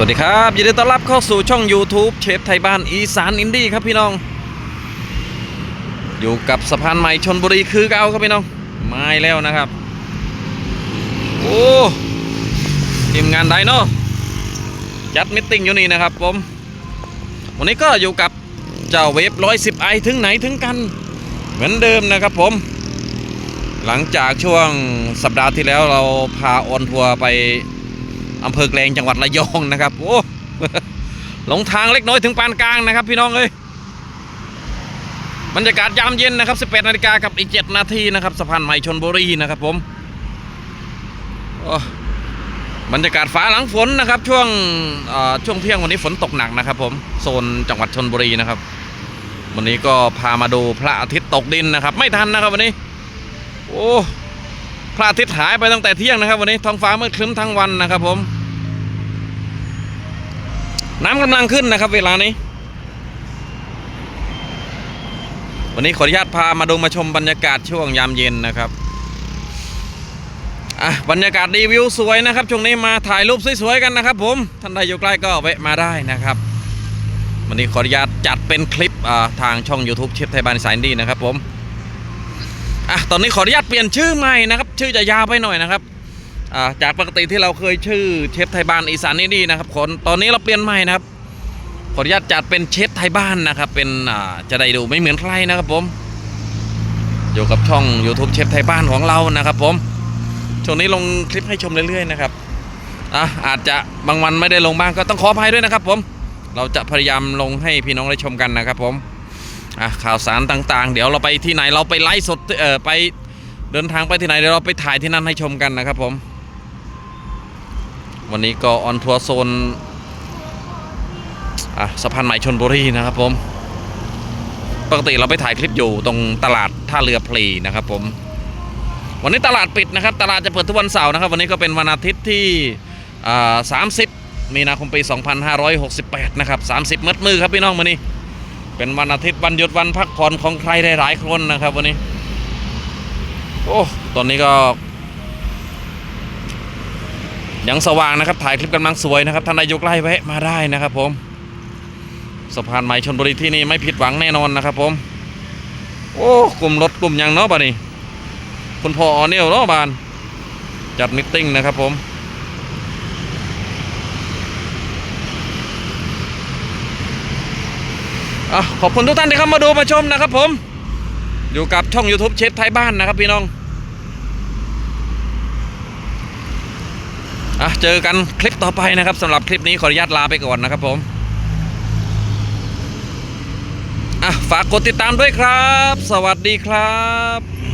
สวัสดีครับยินดีต้อนรับเข้าสู่ช่อง YouTube เชฟไทยบ้านอีสานอินดี้ครับพี่น้อง อยู่กับสะพานใหม่ชนบุรีคือเก่าครับพี่น้องไม่แล้วนะครับ โอ้ทีมงานไดโนจัดมิทติ้งอยู่นี่นะครับผม วันนี้ก็อยู่กับเจ้าเวฟร้อยสิบไอถึงไหนถึงกัน เหมือนเดิมนะครับผม หลังจากช่วงสัปดาห์ที่แล้วเราพาออนทัวร์ไป อำเภอแกลงจังหวัดระยองนะครับ โอ้หลงทางเล็กน้อยถึงปานกลางนะครับ พี่น้องเอ้ยบรรยากาศยามเย็นนะครับ 18นาฬิกากับอีก 7 นาทีนะครับสะพานใหม่ชนบุรีนะครับผมบรรยากาศฟ้าหลังฝนนะครับ ช่วงช่วงเที่ยงวันนี้ฝนตกหนักนะครับ ผมโซนจังหวัดชนบุรีนะครับ วันนี้ก็พามาดูพระอาทิตย์ตกดินนะครับ ไม่ทันนะครับวันนี้ โอ้ พระอาทิตย์หายไปตั้งแต่เที่ยงนะครับ วันนี้ท้องฟ้ามืดครึ้มทั้งวันนะครับ ผม น้ำกำลังขึ้นนะครับ เวลานี้ วันนี้ขออนุญาตพามาดูมาชมบรรยากาศช่วงยามเย็นนะครับอะบรรยากาศดีวิวสวยนะครับช่วงนี้มาถ่ายรูปสวยๆกันนะครับ ผมท่านใดอยู่ใกล้ก็แวะมาได้นะครับ วันนี้ขออนุญาตจัดเป็นคลิปทางช่อง YouTube เชฟไทยบานสายดีนะครับผม อะตอนนี้ขออนุญาตเปลี่ยนชื่อใหม่นะครับ ชื่อจะยาวไปหน่อยนะครับอ่าจากปกติที่เราเคยชื่อเชฟไทยบ้านอีสานนี่ดีนะครับคนตอนนี้เราเปลี่ยนใหม่นะครับ ขออนุญาตจัดเป็นเชฟไทยบ้านนะครับ เป็นอ่าจะได้ดูไม่เหมือนใครนะครับผม อยู่กับช่อง YouTube เชฟไทยบ้านของเรานะครับ ผมช่วงนี้ลงคลิปให้ชมเรื่อยๆนะครับอะอาจจะบางวันไม่ได้ลงบ้างก็ต้องขออภัยด้วยนะครับ ผม เราจะพยายามลงให้พี่น้องได้ชมกันนะครับ ผม อะข่าวสารต่างๆ เดี๋ยวเราไปที่ไหนเราไปไลฟ์สดเออไปเดินทางไปที่ไหนเดี๋ยวเราไปถ่ายที่นั่นให้ชมกันนะครับผม วันนี้ก็ออนทัวร์โซนอะสะพานใหม่ชนบุรีนะครับผม ปกติเราไปถ่ายคลิปอยู่ตรงตลาดท่าเรือพลีนะครับผม วันนี้ตลาดปิดนะครับ ตลาดจะเปิดทุกวันเสาร์นะครับ วันนี้ก็เป็นวันอาทิตย์ที่อ่า30 มีนาคมปี 2568 นะครับ 30 มัดมือครับพี่น้องวันนี้ เป็นวันอาทิตย์วันหยุดวันพักผ่อนของใครหลายๆคนนะครับ วันนี้ โอ้ตอนนี้ก็ยังสว่างนะครับ ถ่ายคลิปกำลังสวยนะครับท่านใดอยู่ใกล้แวะมาได้นะครับ ผมสะพานใหม่ชนบุรีที่นี่ไม่ผิดหวังแน่นอนนะครับ ผม โอ้กลุ่มรถกลุ่มยังเนาะบ้านี่คุณพ่อออเนลเนาะบาน จัดมิทติ้งนะครับผม อะ ขอบคุณทุกท่านที่เข้ามาดูมาชมนะครับผม อยู่กับช่อง YouTube เชฟไทยบ้านนะครับพี่น้องอะเจอกันคลิปต่อไปนะครับสำหรับคลิปนี้ขออนุญาตลาไปก่อนนะครับผมอะฝากกดติดตามด้วยครับ สวัสดีครับ